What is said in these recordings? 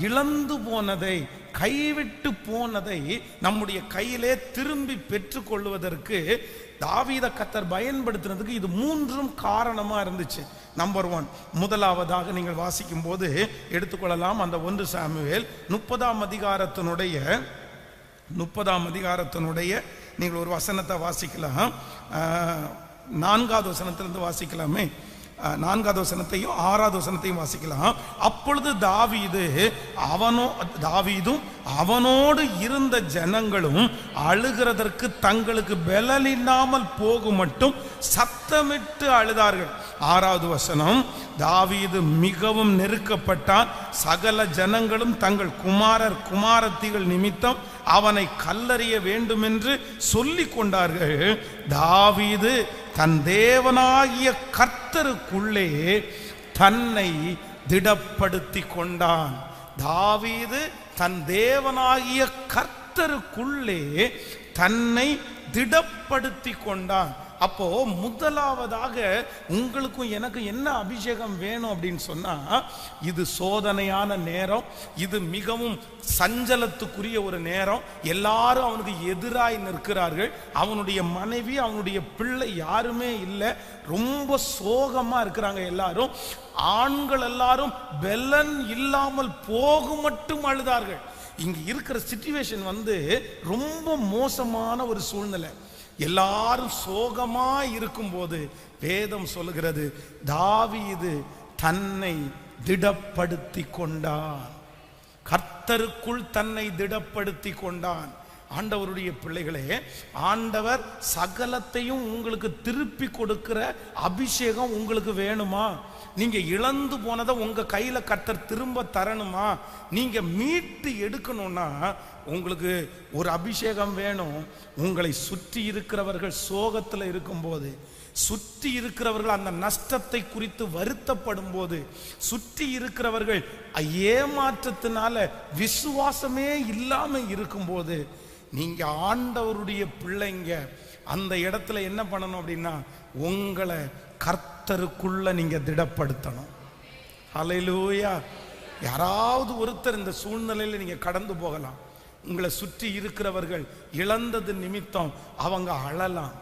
இழந்து போனதை கைவிட்டு போனதை நம்முடைய கையிலே திரும்பி பெற்றுக்கொள்வதற்கு தாவீத கத்தர் பயன்படுத்தினதுக்கு இது மூன்றும் காரணமாக இருந்துச்சு. நம்பர் ஒன் முதலாவதாக நீங்கள் வாசிக்கும் போது எடுத்துக்கொள்ளலாம். அந்த ஒன்று சாமுவேல் முப்பதாம் அதிகாரத்தினுடைய முப்பதாம் அதிகாரத்தினுடைய நீங்கள் ஒரு வசனத்தை வாசிக்கலாம். நான்காவது வசனத்திலிருந்து வாசிக்கலாமே. நான்காவது வசனத்தையும் ஆறாவது வசனத்தையும் வாசிக்கலாம். அப்பொழுது தாவீது அவனோ தாவீதும் அவனோடு இருந்த ஜனங்களும் அழுகிறதற்கு தங்களுக்கு பெலலில்லாமல் போகும் மட்டும் சத்தமிட்டு அழுதார்கள். ஆறாவது வசனம் தாவீது மிகவும் நெருக்கப்பட்டான் சகல ஜனங்களும் தங்கள் குமாரர் குமாரத்திகள் நிமித்தம் அவனை கல்லறிய வேண்டுமென்று சொல்லிக் கொண்டார்கள். தாவீது தன் தேவனாகிய கர்த்தருக்குள்ளே தன்னை திடப்படுத்தி கொண்டான். தாவீது தன் தேவனாகிய கர்த்தருக்குள்ளே தன்னை திடப்படுத்தி கொண்டான். அப்போ முதலாவதாக உங்களுக்கும் எனக்கு என்ன அபிஷேகம் வேணும் அப்படின்னு சொன்னா இது சோதனையான நேரம் இது மிகவும் சஞ்சலத்துக்குரிய ஒரு நேரம். எல்லாரும் அவனுக்கு எதிராய் நிற்கிறார்கள். அவனுடைய மனைவி அவனுடைய பிள்ளை யாருமே இல்லை. ரொம்ப சோகமா இருக்கிறாங்க எல்லாரும். ஆண்கள் எல்லாரும் பெலன் இல்லாமல் போக மட்டும் அழுதார்கள். இங்க இருக்கிற சிச்சுவேஷன் வந்து ரொம்ப மோசமான ஒரு சூழ்நிலை. எல்லாரும் சோகமா இருக்கும்போது வேதம் சொல்லுகிறது தாவீது தன்னை திடப்படுத்தி கொண்டான். கர்த்தருக்குள் தன்னை திடப்படுத்தி கொண்டான். ஆண்டவருடைய பிள்ளைகளே ஆண்டவர் சகலத்தையும் உங்களுக்கு திருப்பி கொடுக்கிற அபிஷேகம் உங்களுக்கு வேணுமா? நீங்க இழந்து போனதை உங்க கையில கத்தர் திரும்ப தரணுமா? நீங்க மீட்டு எடுக்கணும்னா உங்களுக்கு ஒரு அபிஷேகம் வேணும். உங்களை சுற்றி இருக்கிறவர்கள் சோகத்தில் இருக்கும்போது சுற்றி இருக்கிறவர்கள் அந்த நஷ்டத்தை குறித்து வருத்தப்படும் போது சுற்றி இருக்கிறவர்கள் ஏமாற்றத்தினால விசுவாசமே இல்லாம இருக்கும்போது நீங்க ஆண்டவருடைய பிள்ளைங்க. அந்த இடத்துல என்ன பண்ணணும் அப்படின்னா உங்களை கர்த்தருக்குள்ள நீங்க திடப்படுத்தணும். அலையிலூயா யாராவது ஒருத்தர் இந்த சூழ்நிலையில் நீங்க கடந்து போகலாம். உங்களை சுற்றி இருக்கிறவர்கள் இழந்தது நிமித்தம் அவங்க அழலாம்.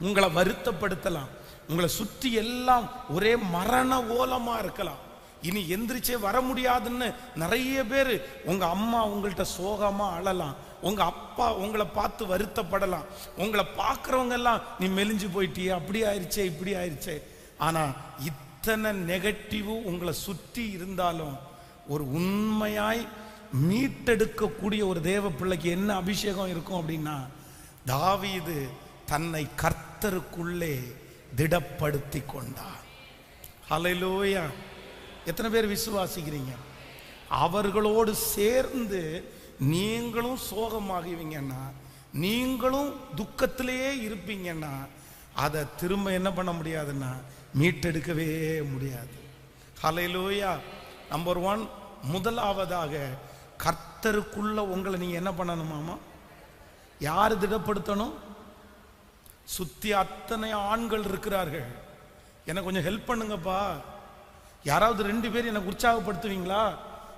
உங்களை வருத்தப்படுத்தலாம். உங்களை சுற்றி எல்லாம் ஒரே மரண ஓலமா இருக்கலாம். இனி எந்திரிச்சே வர முடியாதுன்னு நிறைய பேர் உங்க அம்மா உங்கள்கிட்ட சோகமா அழலாம். உங்க அப்பா உங்களை பார்த்து வருத்தப்படலாம். உங்களை பார்க்குறவங்க எல்லாம் நீ மெலிஞ்சு போயிட்டியே அப்படி ஆயிடுச்சே இப்படி ஆயிடுச்சே ஆனா இத்தனை நெகட்டிவ் உங்களை சுற்றி இருந்தாலும் ஒரு உண்மையாய் மீட்டெடுக்கக்கூடிய ஒரு தேவ பிள்ளைக்கு என்ன அபிஷேகம் இருக்கும் அப்படின்னா தாவீது தன்னை கர்த்தருக்குள்ளே திடப்படுத்தி கொண்டார். ஹலலோயா எத்தனை பேர் விசுவாசிக்கிறீங்க? அவர்களோடு சேர்ந்து நீங்களும் சோகமாகுவீங்கன்னா நீங்களும் துக்கத்திலேயே இருப்பீங்கன்னா அதை திரும்ப என்ன பண்ண முடியாதுன்னா மீட்டெடுக்கவே முடியாது. ஹலையிலோயா நம்பர் ஒன் முதலாவதாக கர்த்தருக்குள்ள உங்களை நீங்க என்ன பண்ணணுமாமா யார் திடப்படுத்தணும்? சுத்தி அத்தனை ஆண்கள் இருக்கிறார்கள். எனக்கு கொஞ்சம் ஹெல்ப் பண்ணுங்கப்பா. யாராவது ரெண்டு பேர் எனக்கு உற்சாகப்படுத்துவீங்களா?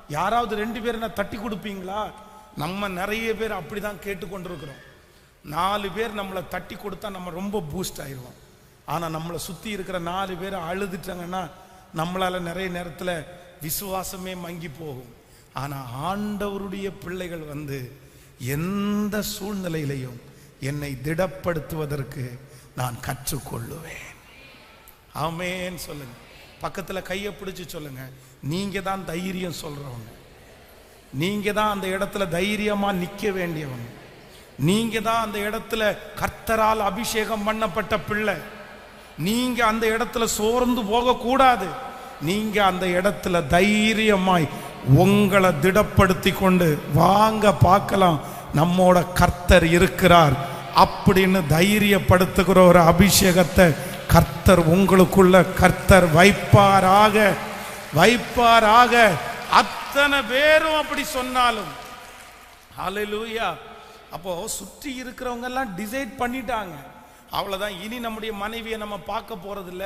யாராவது ரெண்டு பேர் என்ன தட்டி கொடுப்பீங்களா? நம்ம நிறைய பேர் அப்படிதான் கேட்டுக்கொண்டிருக்கிறோம். நாலு பேர் நம்மளை தட்டி கொடுத்தா நம்ம ரொம்ப பூஸ்ட் ஆயிடுவோம். ஆனால் நம்மளை சுற்றி இருக்கிற நாலு பேர் அழுதுட்டாங்கன்னா நம்மளால் நிறைய நேரத்தில் விசுவாசமே மங்கி போகும். ஆனால் ஆண்டவருடைய பிள்ளைகள் வந்து எந்த சூழ்நிலையிலையும் என்னை திடப்படுத்துவதற்கு நான் கற்றுக்கொள்ளுவேன். ஆமேன்னு சொல்லுங்கள் பக்கத்தில் கையை பிடிச்சி சொல்லுங்கள் நீங்கள் தான் தைரியம் சொல்கிறவங்க நீங்க தான் அந்த இடத்துல தைரியமா நிக்க வேண்டியவங்க நீங்க தான் அந்த இடத்துல கர்த்தரால் அபிஷேகம் பண்ணப்பட்ட பிள்ளை. நீங்க அந்த இடத்துல சோர்ந்து போக கூடாது நீங்க அந்த இடத்துல தைரியமாய் உங்களை திடப்படுத்தி கொண்டு வாங்க பார்க்கலாம். நம்மோட கர்த்தர் இருக்கிறார். அப்படின்னு தைரியப்படுத்துகிற ஒரு அபிஷேகத்தை கர்த்தர் உங்களுக்குள்ள கர்த்தர் வைப்பாராக. வைப்பாராக. அத்தனை பேரும் அப்படி சொன்னாலும். ஹalleluya அப்போ சுற்றி இருக்கிறவங்க எல்லாம் டிசைட் பண்ணிட்டாங்க. அவ்வளோதான் இனி நம்முடைய மனைவியை நம்ம பார்க்க போறதில்ல.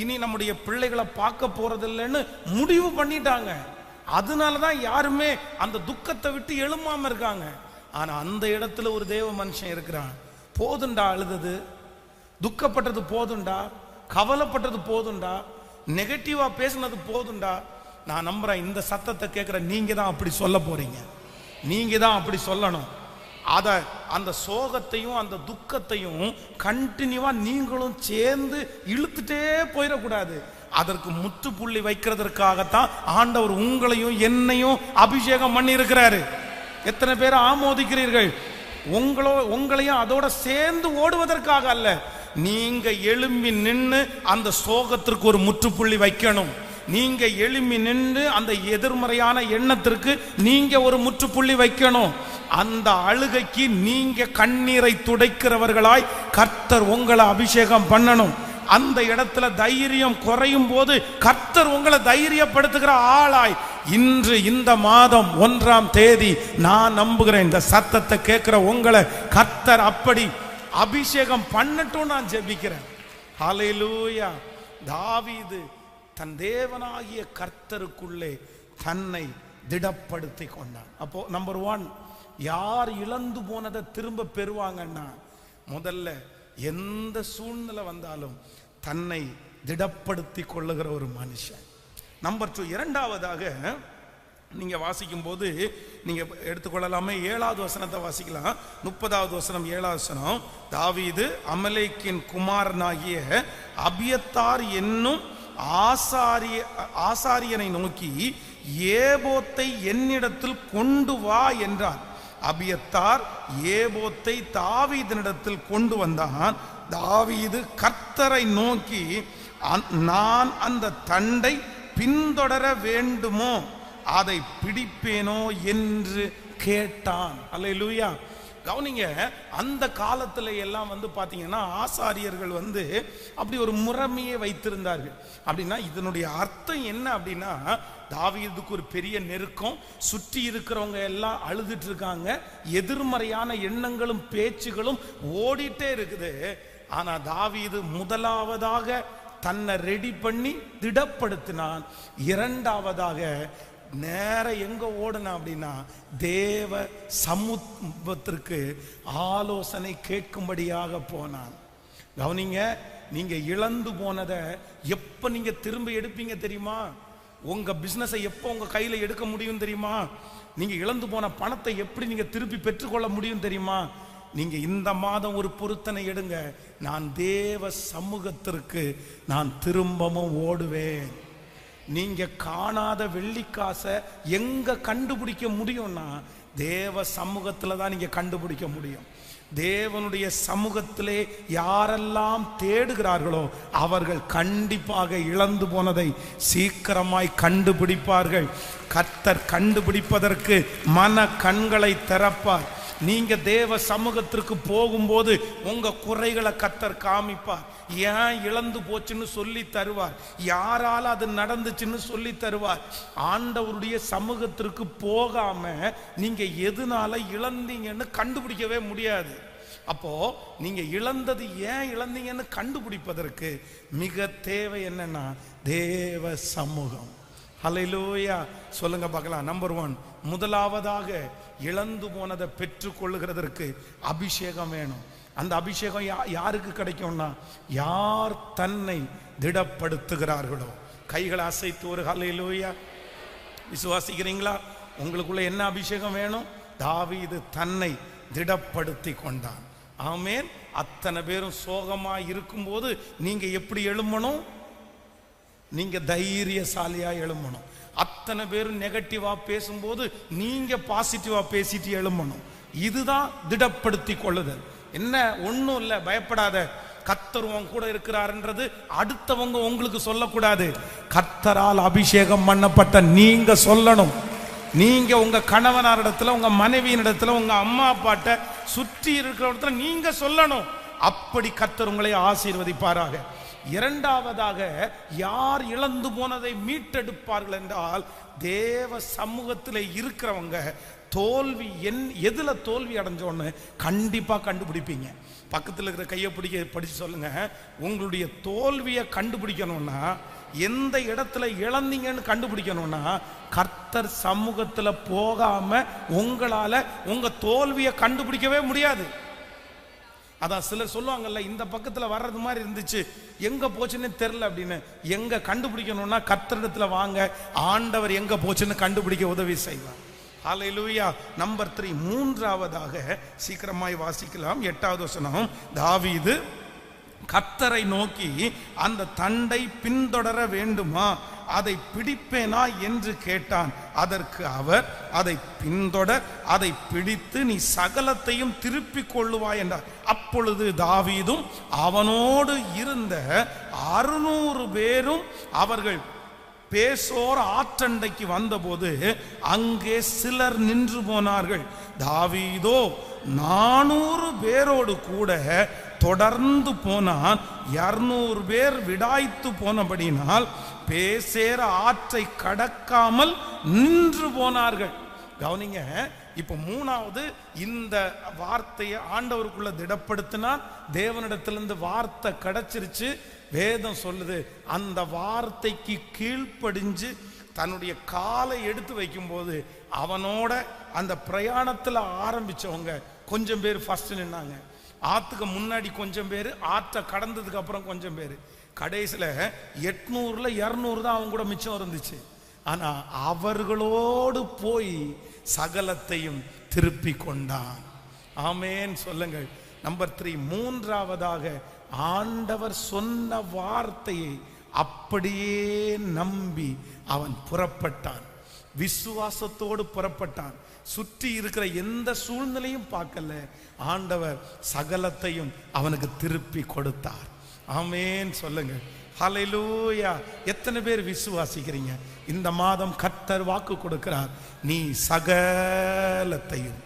இனி நம்முடைய பிள்ளைகளை பார்க்க போறதில்லைன்னு முடிவு பண்ணிட்டாங்க. அதனால தான் யாருமே அந்த துக்கத்தை விட்டு எழுமாம இருக்காங்க. ஆனால் அந்த இடத்துல ஒரு தேவ மனுஷன் இருக்கிறான். போதுண்டா அழுதது? துக்கப்பட்டது போதுண்டா? கவலைப்பட்டது போதுண்டா? நெகட்டிவாக பேசுனது போதுண்டா? நான் நம்புகிறேன் இந்த சத்தத்தை கேட்குற நீங்கள் தான் அப்படி சொல்ல போகிறீங்க நீங்கள் தான் அப்படி சொல்லணும். அதை அந்த சோகத்தையும் அந்த துக்கத்தையும் கண்டினியூவாக நீங்களும் சேர்ந்து இழுத்துட்டே போயிடக்கூடாது. அதற்கு முற்றுப்புள்ளி வைக்கிறதற்காகத்தான் ஆண்டவர் உங்களையும் என்னையும் அபிஷேகம் பண்ணி இருக்கிறாரு எத்தனை பேர் ஆமோதிக்கிறீர்கள்? உங்களோ உங்களையும் அதோட சேர்ந்து ஓடுவதற்காக அல்ல. நீங்க எழும்பி நின்று அந்த சோகத்திற்கு ஒரு முற்றுப்புள்ளி வைக்கணும். நீங்க எழுமி நின்று அந்த எதிர்மறையான எண்ணத்திற்கு நீங்க ஒரு முற்றுப்புள்ளி வைக்கணும். அந்த அழுகைக்கு நீங்க கண்ணீரை துடைக்கிறவர்களாய் கர்த்தர் உங்களை அபிஷேகம் பண்ணணும். அந்த இடத்துல தைரியம் குறையும் போது கர்த்தர் உங்களை தைரியப்படுத்துகிற ஆளாய். இன்று இந்த மாதம் ஒன்றாம் தேதி நான் நம்புகிறேன் இந்த சத்தத்தை கேட்கிற உங்களை கர்த்தர் அப்படி அபிஷேகம் பண்ணட்டும் நான் ஜெபிக்கிறேன். ஹalleluya. தாவீது தன் தேவனாகிய கர்த்தருக்குள்ளே தன்னை திடப்படுத்தி கொண்டான். அப்போ நம்பர் ஒன் யார் இழந்து போனதை திரும்ப பெறுவாங்கன்னா முதல்ல எந்த சூழ்நிலை வந்தாலும் தன்னை திடப்படுத்தி கொள்ளுகிற ஒரு மனுஷன். நம்பர் டூ இரண்டாவதாக நீங்கள் வாசிக்கும் போது நீங்கள் எடுத்துக்கொள்ளலாமே ஏழாவது வசனத்தை வாசிக்கலாம். முப்பதாவது வசனம் ஏழாவது வசனம். தாவீது அமலேக்கின் குமாரனாகிய அபியத்தார் என்னும் ஆசாரிய ஆசாரியனை நோக்கி ஏபோத்தை என்னிடத்தில் கொண்டு வா என்றார் அபியத்தார் ஏபோத்தை தாவீதினிடத்தில் கொண்டு வந்தான். தாவீது கர்த்தரை நோக்கி "அந்- நான் அந்த தண்டை பின்தொடர வேண்டுமோ? அதை பிடிப்பேனோ? என்று கேட்டான். அல்லேலூயா. கவனிங்க அந்த காலத்துல எல்லாம் வந்து பாத்தீங்கன்னா ஆசாரியர்கள் வந்து அப்படி ஒரு முறைமையை வைத்திருந்தார்கள். அப்படின்னா இதனுடைய அர்த்தம் என்ன அப்படின்னா தாவீதுக்கு ஒரு பெரிய நெருக்கம் சுற்றி இருக்கிறவங்க எல்லாம் அழுதுட்டு இருக்காங்க எதிர்மறையான எண்ணங்களும் பேச்சுகளும் ஓடிட்டே இருக்குது. ஆனா தாவீது முதலாவதாக தன்னை ரெடி பண்ணி திடப்படுத்தினான். இரண்டாவதாக நேர எங்க ஓடுனா அப்படின்னா தேவ சமூகத்திற்கு ஆலோசனை கேட்கும்படியாக போனான். கவனிங்க நீங்க இழந்து போனதை எப்ப நீங்க திரும்ப எடுப்பீங்க தெரியுமா? உங்க பிசினஸை எப்போ உங்க கையில எடுக்க முடியும் தெரியுமா? நீங்க இழந்து போன பணத்தை எப்படி நீங்க திருப்பி பெற்றுக்கொள்ள முடியும் தெரியுமா? நீங்க இந்த மாதம் ஒரு பொருத்தனை எடுங்க. நான் தேவ சமூகத்திற்கு நான் திரும்பவும் ஓடுவேன். நீங்க காணாத வெள்ளிக்காசை எங்க கண்டுபிடிக்க முடியும்னா தேவ சமூகத்துல தான் நீங்க கண்டுபிடிக்க முடியும். தேவனுடைய சமூகத்திலே யாரெல்லாம் தேடுகிறார்களோ அவர்கள் கண்டிப்பாக இழந்து போனதை சீக்கிரமாய் கண்டுபிடிப்பார்கள். கர்த்தர் கண்டுபிடிப்பதற்கு மன கண்களை திறப்பார். நீங்க தேவ சமூகத்திற்கு போகும்போது உங்க குறைகளை கத்தர் காமிப்பார். ஏன் இழந்து போச்சுன்னு சொல்லி தருவார். யாரால அது நடந்துச்சுன்னு சொல்லி தருவார். ஆண்டவருடைய சமூகத்திற்கு போகாம நீங்க எதனால இழந்தீங்கன்னு கண்டுபிடிக்கவே முடியாது. அப்போ நீங்க இழந்தது ஏன் இழந்தீங்கன்னு கண்டுபிடிப்பதற்கு மிக தேவை என்னன்னா தேவ சமூகம். ஹலையிலோயா சொல்லுங்க பார்க்கலாம். நம்பர் ஒன் முதலாவதாக இழந்து போனதை பெற்றுக்கொள்ளுகிறதற்கு அபிஷேகம் வேணும். அந்த அபிஷேகம் யா- யாருக்கு கிடைக்கும்னா யார் தன்னை திடப்படுத்துகிறார்களோ? கைகளை அசைத்து ஒரு ஹலையிலோயா விசுவாசிக்கிறீங்களா? உங்களுக்குள்ள என்ன அபிஷேகம் வேணும்? தாவீது தன்னை திடப்படுத்தி கொண்டான். ஆமேன். அத்தனை பேரும் சோகமாக இருக்கும்போது நீங்கள் எப்படி எழும்பணும்? நீங்க தைரியசாலியா எழும்பணும். அத்தனை பேரும் நெகட்டிவா பேசும்போது நீங்க பாசிட்டிவா பேசிட்டு எழும்பணும். இதுதான் திடப்படுத்தி கொள்ளுதல். என்ன ஒன்றும் இல்லை பயப்படாத. கத்தர் உன் கூட இருக்கிறாருன்றது அடுத்தவங்க உங்களுக்கு சொல்லக்கூடாது. கத்தரால் அபிஷேகம் பண்ணப்பட்ட நீங்க சொல்லணும். நீங்க உங்க கணவனாரிடத்துல உங்க மனைவியினிடத்துல உங்க அம்மா அப்பாட்ட சுற்றி இருக்கிற இடத்துல நீங்க சொல்லணும். அப்படி கத்தர் உங்களை ஆசீர்வதிப்பாராக. இரண்டாவதாக யார் இழந்து போனதை மீட்டெடுப்பார்கள் என்றால் தேவ சமூகத்தில் இருக்கிறவங்க. தோல்வி என் எதில் தோல்வி அடைஞ்சோன்னு கண்டிப்பாக கண்டுபிடிப்பீங்க. பக்கத்தில் இருக்கிற கையை பிடிக்க படித்து சொல்லுங்க. உங்களுடைய தோல்வியை கண்டுபிடிக்கணும்னா எந்த இடத்துல இழந்தீங்கன்னு கண்டுபிடிக்கணும்னா கர்த்தர் சமூகத்தில் போகாமல் உங்களால் உங்கள் தோல்வியை கண்டுபிடிக்கவே முடியாது. அதான் சிலர் சொல்லுவாங்கல்ல இந்த பக்கத்தில் வர்றது மாதிரி இருந்துச்சு. எங்க போச்சுன்னு தெரில அப்படின்னு. எங்க கண்டுபிடிக்கணும்னா கத்திரிடத்தில் வாங்க. ஆண்டவர் எங்க போச்சுன்னு கண்டுபிடிக்க உதவி செய்வார். ஹalleluya. நம்பர் த்ரீ மூன்றாவதாக சீக்கிரமாய் வாசிக்கலாம். எட்டாவது வசனம் தாவீது கத்தரை நோக்கி அந்த தண்டை பின்தொடர வேண்டுமா? அதை பிடிப்பேனா? என்று கேட்டான். அதற்கு அவர் அதை பின்தொடர் அதை பிடித்து நீ சகலத்தையும் திருப்பிக் கொள்ளுவாய் என்றார். அப்பொழுது தாவீதும் அவனோடு இருந்த அறுநூறு பேரும் அவர்கள் பேசோர் ஆற்றண்டைக்கு வந்தபோது அங்கே சிலர் நின்று போனார்கள். தாவீதோ நானூறு பேரோடு கூட தொடர்ந்து போனால் இரநூறு பேர் விடாய்த்து போனபடினால் பேசேற ஆற்றை கடக்காமல் நின்று போனார்கள். கவனிங்க இப்ப மூணாவது இந்த வார்த்தையை ஆண்டவருக்குள்ள திடப்படுத்தினால் தேவனிடத்திலிருந்து வார்த்தை கிடைச்சிருச்சு. வேதம் சொல்லுது அந்த வார்த்தைக்கு கீழ்ப்படிஞ்சு தன்னுடைய காலை எடுத்து வைக்கும்போது அவனோட அந்த பிரயாணத்துல ஆரம்பிச்சவங்க கொஞ்சம் பேர் ஃபர்ஸ்ட் நின்னாங்க. ஆற்றுக்கு முன்னாடி கொஞ்சம் பேர் ஆற்றை கடந்ததுக்கு அப்புறம் கொஞ்சம் பேர். கடைசியில் எட்நூறுல இரநூறு தான் அவங்க கூட மிச்சம் இருந்துச்சு. ஆனால் அவர்களோடு போய் சகலத்தையும் திருப்பி கொண்டான். ஆமேன் சொல்லுங்கள். நம்பர் த்ரீ மூன்றாவதாக ஆண்டவர் சொன்ன வார்த்தையை அப்படியே நம்பி அவன் புறப்பட்டான். விசுவாசத்தோடு புறப்பட்டான். சுற்றி இருக்கிற எந்த சூழ்நிலையும் பார்க்கல. ஆண்டவர் சகலத்தையும் அவனுக்கு திருப்பி கொடுத்தார். ஆமேன். சொல்லுங்க. ஹலைலூயா எத்தனை பேர் விசுவாசிக்கிறீங்க? இந்த மாதம் கர்த்தர் வாக்கு கொடுக்கிறார். நீ சகலத்தையும்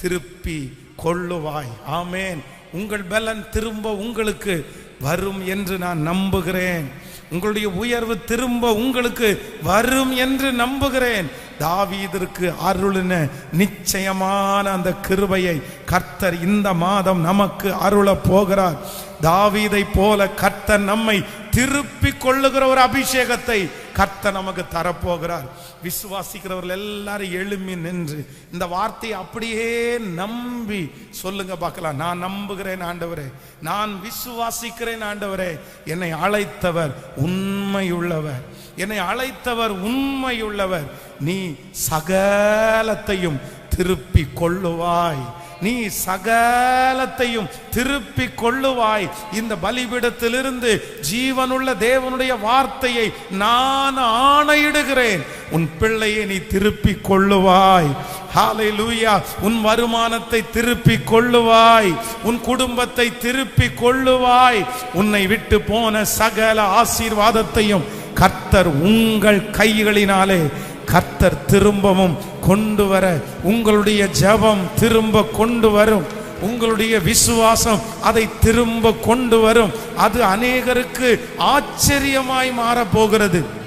திருப்பி கொள்ளுவாய். ஆமேன். உங்கள் பலன் திரும்ப உங்களுக்கு வரும் என்று நான் நம்புகிறேன். உங்களுடைய உயர்வு திரும்ப உங்களுக்கு வரும் என்று நம்புகிறேன். தாவீதிற்கு அருளின நிச்சயமான அந்த கிருபையை கர்த்தர் இந்த மாதம் நமக்கு அருள போகிறார். தாவீதை போல கர்த்தர் நம்மை திருப்பி கொள்ளுகிற ஒரு அபிஷேகத்தை கர்த்த நமக்கு தரப்போகிறார். விசுவாசிக்கிறவர்கள் எல்லாரும் எழுமி நின்று இந்த வார்த்தையை அப்படியே நம்பி சொல்லுங்க பார்க்கலாம். நான் நம்புகிறேன் ஆண்டவரே. நான் விசுவாசிக்கிறேன் ஆண்டவரே. என்னை அழைத்தவர் உண்மையுள்ளவர். என்னை அழைத்தவர் உண்மையுள்ளவர். நீ சகலத்தையும் திருப்பி கொள்ளுவாய். நீ சகலத்தையும் திருப்பி கொள்ளுவாய். இந்த பலிபீடத்திலிருந்து ஜீவனுள்ள தேவனுடைய வார்த்தையை நான் ஆணையிடுகிறேன். உன் பிள்ளையை நீ திருப்பி கொள்ளுவாய். ஹாலை லூயா உன் வருமானத்தை திருப்பி கொள்ளுவாய். உன் குடும்பத்தை திருப்பி கொள்ளுவாய். உன்னை விட்டு போன சகல ஆசீர்வாதத்தையும் கர்த்தர் உங்கள் கைகளினாலே கர்த்தர் திரும்பவும் கொண்டு வர உங்களுடைய ஜெபம் திரும்ப கொண்டு வரும். உங்களுடைய விசுவாசம் அதை திரும்ப கொண்டு வரும். அது அநேகருக்கு ஆச்சரியமாய் மாறப் போகிறது.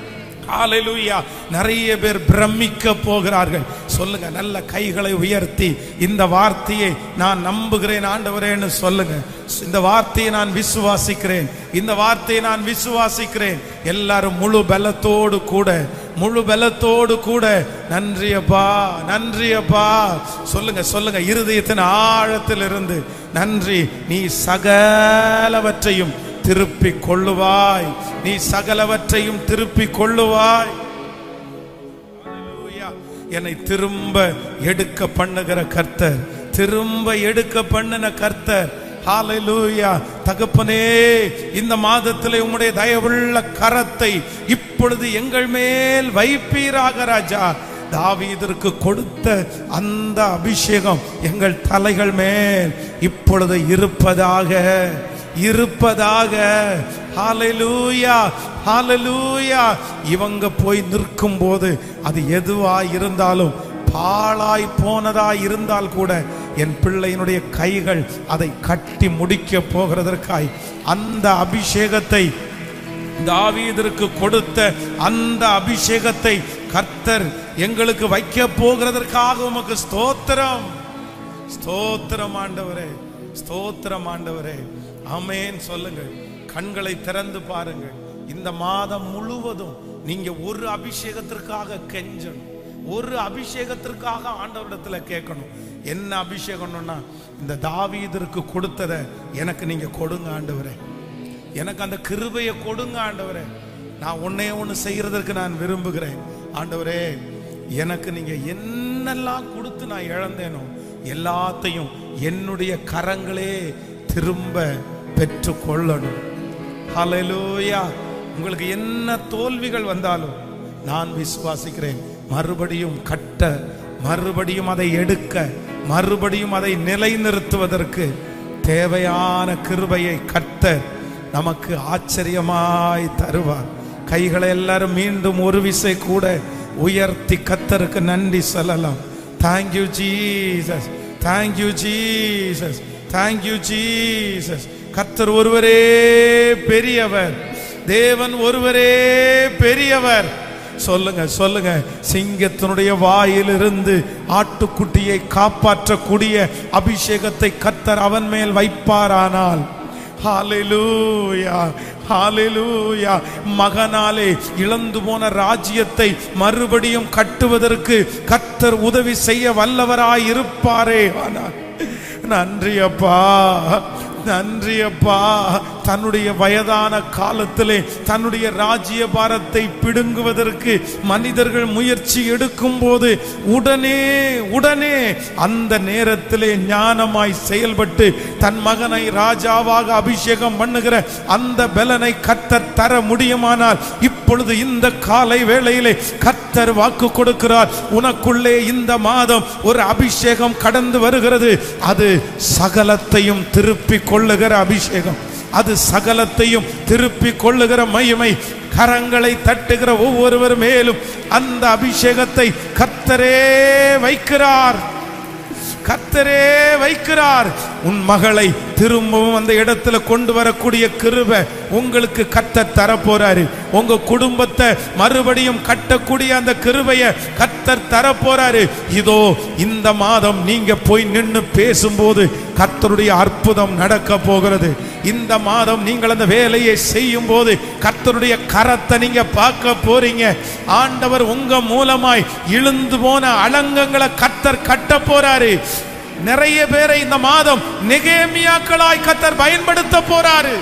நிறைய பேர் பிரமிக்க போகிறார்கள். சொல்லுங்க நல்ல கைகளை உயர்த்தி இந்த வார்த்தையை நான் நம்புகிறேன் ஆண்டவரேன்னு சொல்லுங்க. இந்த வார்த்தையை நான் விசுவாசிக்கிறேன். இந்த வார்த்தையை நான் விசுவாசிக்கிறேன். எல்லாரும் முழு பலத்தோடு கூட முழு பலத்தோடு கூட நன்றியப்பா நன்றியப்பா. சொல்லுங்க சொல்லுங்க இருதயத்தின் ஆழத்தில் இருந்து நன்றி நீ சகலவற்றையும் திருப்பி கொள்ளுவாய். நீ சகலவற்றையும் திருப்பி கொள்ளுவாய். என்னை திரும்ப எடுக்க பண்ணுகிற கர்த்தர் திரும்ப எடுக்க பண்ணின கர்த்தர் ஹalleluya. தகப்பனே இந்த மாதத்தில் உம்முடைய தயவுள்ள கரத்தை இப்பொழுது எங்கள் மேல் வைப்பீராக ராஜா. தாவீதற்கு கொடுத்த அந்த அபிஷேகம் எங்கள் தலைகள் மேல் இப்பொழுது இருப்பதாக இருப்பதாக. ஹாலலூயா ஹாலலூயா இவங்க போய் நிற்கும் போது அது எதுவா இருந்தாலும் பாழாய் போனதா இருந்தால் கூட என் பிள்ளையினுடைய கைகள் அதை கட்டி முடிக்க போகிறதற்காய். அந்த அபிஷேகத்தை தாவீதிற்கு கொடுத்த அந்த அபிஷேகத்தை கர்த்தர் எங்களுக்கு வைக்க போகிறதற்காக உமக்கு ஸ்தோத்திரம். ஸ்தோத்திரம் ஆண்டவரே ஸ்தோத்திரம் ஆண்டவரே. அமேன் சொல்லுங்கள். கண்களை திறந்து பாருங்கள். இந்த மாதம் முழுவதும் நீங்க ஒரு அபிஷேகத்திற்காக கெஞ்சணும். ஒரு அபிஷேகத்திற்காக ஆண்டவரிடத்துல கேட்கணும். என்ன அபிஷேகம்னா இந்த தாவீதற்கு கொடுத்ததை எனக்கு நீங்க கொடுங்க ஆண்டவரே. எனக்கு அந்த கிருபையை கொடுங்க ஆண்டவரே. நான் ஒன்னே ஒன்று செய்யறதற்கு நான் விரும்புகிறேன். ஆண்டவரே எனக்கு நீங்க என்னெல்லாம் கொடுத்து நான் இழந்தேனோ எல்லாத்தையும் என்னுடைய கரங்களே திரும்ப பெற்று கொள்ளணும் ஹalleluya. உங்களுக்கு என்ன தோல்விகள் வந்தாலும் நான் விசுவாசிக்கிறேன். மறுபடியும் கட்ட மறுபடியும் அதை எடுக்க மறுபடியும் அதை நிலைநிறுத்துவதற்கு தேவையான கிருபையை கட்ட நமக்கு ஆச்சரியமாய் தருவார். கைகளை எல்லாரும் மீண்டும் ஒரு விசை கூட உயர்த்தி கத்தருக்கு நன்றி சொல்லலாம். Thank you Jesus thank you Jesus thank you Jesus கத்தர் ஒருவரே பெரியவர். தேவன் ஒருவரே பெரியவர். சொல்லுங்க சொல்லுங்க. சிங்கத்தினுடைய வாயிலிருந்து ஆட்டுக்குட்டியை காப்பாற்றக்கூடிய அபிஷேகத்தை கத்தர் அவன் மேல் வைப்பாரானால். ஹalleluya ஹalleluya. மகனாலே இழந்து போன ராஜ்யத்தை மறுபடியும் கட்டுவதற்கு கத்தர் உதவி செய்ய வல்லவராய் இருப்பாரே. ஆனால் நன்றி அப்பா நன்றி அப்பா தன்னுடைய வயதான காலத்திலே தன்னுடைய ராஜ்ய பாரத்தை பிடுங்குவதற்கு மனிதர்கள் முயற்சி எடுக்கும் போது உடனே உடனே அந்த நேரத்திலே ஞானமாய் செயல்பட்டு தன் மகனை ராஜாவாக அபிஷேகம் பண்ணுகிற அந்த பலனை கத்தர் தர முடியுமானால் இப்பொழுது இந்த காலை வேளையிலே கத்தர் வாக்கு கொடுக்கிறார். உனக்குள்ளே இந்த மாதம் ஒரு அபிஷேகம் கடந்து வருகிறது. அது சகலத்தையும் திருப்பி கொள்ளுகிற அபிஷேகம். அது சகலத்தையும் திருப்பி கொள்ளுகிற மகிமை கரங்களை தட்டுகிற ஒவ்வொருவர் மேலும் அந்த அபிஷேகத்தை கத்தரே வைக்கிறார். கத்தரே வைக்கிறார். உன் மகளை திரும்பவும் அந்த இடத்துல கொண்டு வரக்கூடிய கிருபை உங்களுக்கு கத்த தர போறாரு உங்க குடும்பத்தை மறுபடியும் கட்டக்கூடிய அந்த கிருபைய கத்தர் தர போறாரு இதோ இந்த மாதம் நீங்க போய் நின்று பேசும்போது கத்தருடைய அற்புதம் நடக்க போகிறது. இந்த மாதம் நீங்கள் அந்த வேலையை செய்யும் போது கத்தருடைய கரத்தை நீங்க பார்க்க போறீங்க. ஆண்டவர் உங்க மூலமாய் இழுந்து போன அலங்கங்களை கத்தர் கட்ட போறாரு. நிறைய பேரை இந்த மாதம் நெகேமியாக்களாய் கத்தர் பயன்படுத்த போறாரு.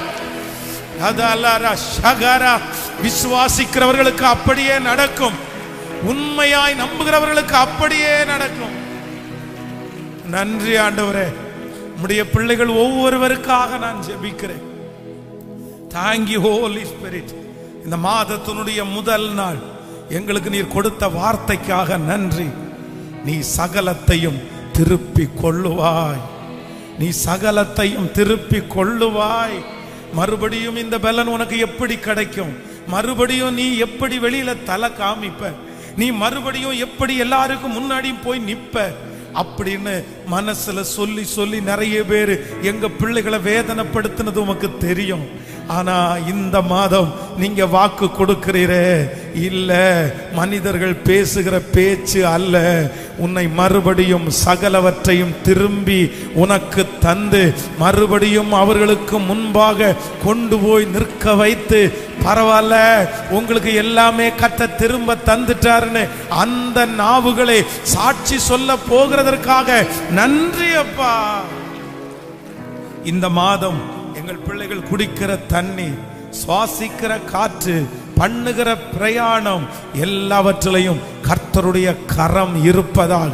விசுவாசிக்கிறவர்களுக்கு அப்படியே நடக்கும். உண்மையாய் நம்புகிறவர்களுக்கு அப்படியே நடக்கும். நன்றி ஆண்டவரே. நம்முடைய பிள்ளைகள் ஒவ்வொருவருக்காக நான் ஜெபிக்கிறேன். தேங்க்யூ ஹோலி ஸ்பிரிட் இந்த மாதத்தினுடைய முதல் நாள். எங்களுக்கு நீர் கொடுத்த வார்த்தைக்காக நன்றி. நீ சகலத்தையும் திருப்பி கொள்ளுவாய் நீ சகலத்தையும் திருப்பி கொள்ளுவாய் மறுபடியும் இந்த பலன் உனக்கு எப்படி கிடைக்கும்? மறுபடியும் நீ எப்படி வெளியில தலை காமிப்ப? நீ மறுபடியும் எப்படி எல்லாருக்கும் முன்னாடியும் போய் நிப்ப? அப்படின்னு மனசுல சொல்லி சொல்லி நிறைய பேர் எங்க பிள்ளைகளை வேதனைப்படுத்தினது உமக்கு தெரியும். ஆனா இந்த மாதம் நீங்க வாக்கு கொடுக்கிறீரே. இல்ல மனிதர்கள் பேசுகிற பேச்சு அல்ல. உன்னை மறுபடியும் சகலவற்றையும் திரும்பி உனக்கு தந்து மறுபடியும் அவர்களுக்கு முன்பாக கொண்டு போய் நிற்க வைத்து பரவாயில்ல உங்களுக்கு எல்லாமே கத்த திரும்ப தந்துட்டாருன்னு அந்த நாவுகளை சாட்சி சொல்ல போகிறதற்காக நன்றி அப்பா. இந்த மாதம் எங்கள் பிள்ளைகள் குடிக்கிற தண்ணி சுவாசிக்கிற காற்று பண்ணுகிற பிரயாணம் எல்லாவற்றிலையும் கர்த்தருடைய கரம் இருப்பதாக.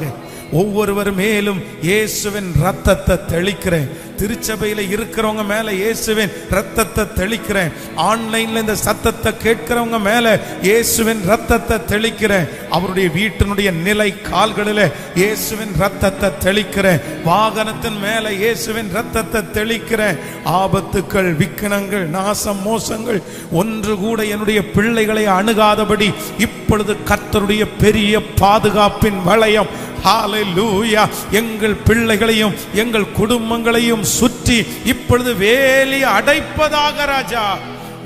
ஒவ்வொருவர் மேலும் இயேசுவின் ரத்தத்தை தெளிக்கிறேன். திருச்சபையில இருக்கிறவங்க மேல இயேசுவின் ரத்தத்தை தெளிக்கிறேன். ஆன்லைன்ல இந்த சத்தத்தை கேட்கிறவங்க மேல இயேசுவின் ரத்தத்தை தெளிக்கிறேன். அவருடைய வீட்டினுடைய நிலை கால்களில இயேசுவின் ரத்தத்தை தெளிக்கிறேன். வாகனத்தின் மேல இயேசுவின் ரத்தத்தை தெளிக்கிறேன். ஆபத்துக்கள் விக்கனங்கள் நாசம் மோசங்கள் ஒன்று கூட என்னுடைய பிள்ளைகளை அணுகாதபடி இப்பொழுது கத்தருடைய பெரிய பாதுகாப்பின் வளையம். ஹalleluya எங்கள் பிள்ளைகளையும் எங்கள் குடும்பங்களையும் சுற்றி இப்பொழுது வேலி அடைப்பதாக ராஜா.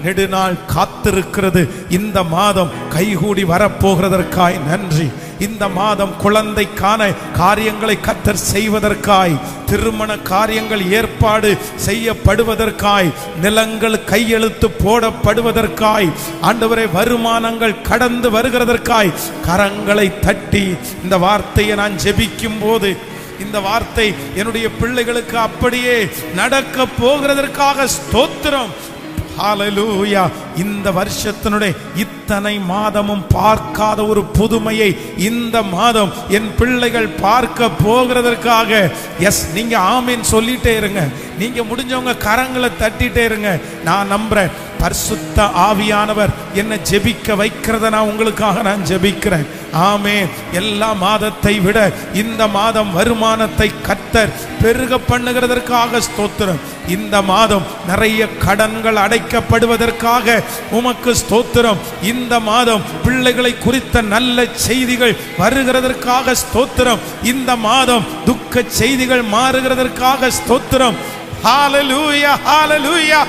நெடுநாள் காத்திருக்கிறது. இந்த மாதம் கைகூடி வரப்போகிறதற்காய் நன்றி. இந்த மாதம் குழந்தைக்கான காரியங்களை கத்தர் செய்வதற்காய் திருமண காரியங்கள் ஏற்பாடு செய்யப்படுவதற்காய் நிலங்கள் கையெழுத்து போடப்படுவதற்காய் ஆண்டவரை வருமானங்கள் கடந்து வருகிறதற்காய் கரங்களை தட்டி இந்த வார்த்தையை நான் ஜெபிக்கும் போது இந்த வார்த்தை என்னுடைய பிள்ளைகளுக்கு அப்படியே நடக்க போகிறதற்காக ஸ்தோத்திரம். ஹாலலூயா இந்த வருஷத்தினுடைய இத்தனை மாதமும் பார்க்காத ஒரு புதுமையை இந்த மாதம் என் பிள்ளைகள் பார்க்க போகிறதற்காக. எஸ் நீங்க ஆமீன் சொல்லிட்டே இருங்க. நீங்க முடிஞ்சவங்க கரங்களை தட்டிட்டே இருங்க. நான் நம்புறேன். பரிசுத்த ஆவியானவர் என்ன ஜெபிக்க வைக்கிறத நான் உங்களுக்காக நான் ஜெபிக்கிறேன். ஆமே எல்லா மாதத்தை விட இந்த மாதம் வருமானத்தை கத்தர் பெருக பண்ணுகிறதற்காக ஸ்தோத்திரம். இந்த மாதம் நிறைய கடன்கள் அடைக்கப்படுவதற்காக உமக்கு ஸ்தோத்திரம். இந்த மாதம் பிள்ளைகளை குறித்த நல்ல செய்திகள் வருகிறதற்காக ஸ்தோத்திரம். இந்த மாதம் துக்க செய்திகள் மாறுகிறதற்காக ஸ்தோத்திரம். ஹாலலூயா ஹாலலூயா